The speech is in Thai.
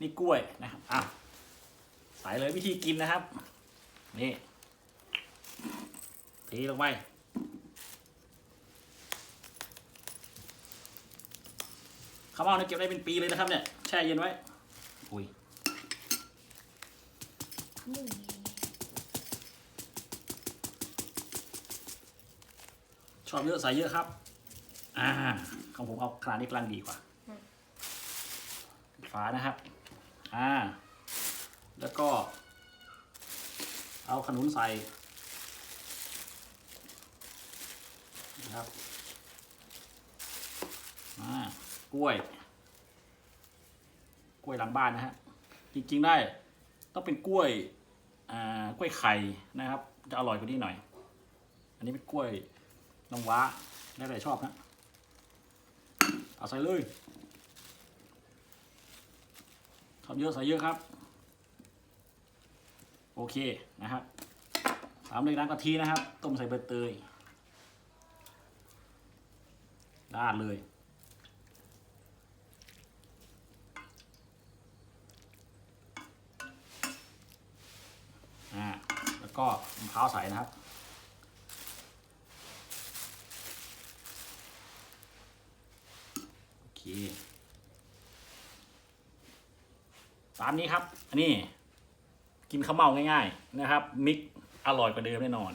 นี่กล้วยนะครับอะใส่เลยวิธีกินนะครับ นี่ทีลงไปข้าวเม่าเนี่ยเก็บได้เป็นปีเลยนะครับเนี่ยแช่เย็นไว้อุ้ยนี่ชอบเยอะใส่เยอะครับ อ่า ของผมเอาขนาดนี้กำลังดีกว่าปิดฝานะครับ อ่า แล้วก็ เอาขนุนใส่นะครับอ่ากล้วย กล้วยหลังบ้านนะฮะ จริง ๆ ได้ ต้องเป็นกล้วย อ่า กล้วยไข่นะครับ จะอร่อยกว่านี้หน่อย อันนี้เป็นกล้วยน้ำว้า แล้วแต่ชอบนะ เอาใส่เลย ทำเยอะใส่เยอะครับ โอเคนะครับตามด้วยน้ำกะทินะครับ ต้มใส่ใบเตยราดเลยอ่าแล้วก็มะพร้าวใส่นะครับโอเค ตามนี้ครับ อันนี้กินข้าวเมาง่าย ๆ นะครับ มิกอร่อยกว่าเดิมแน่นอน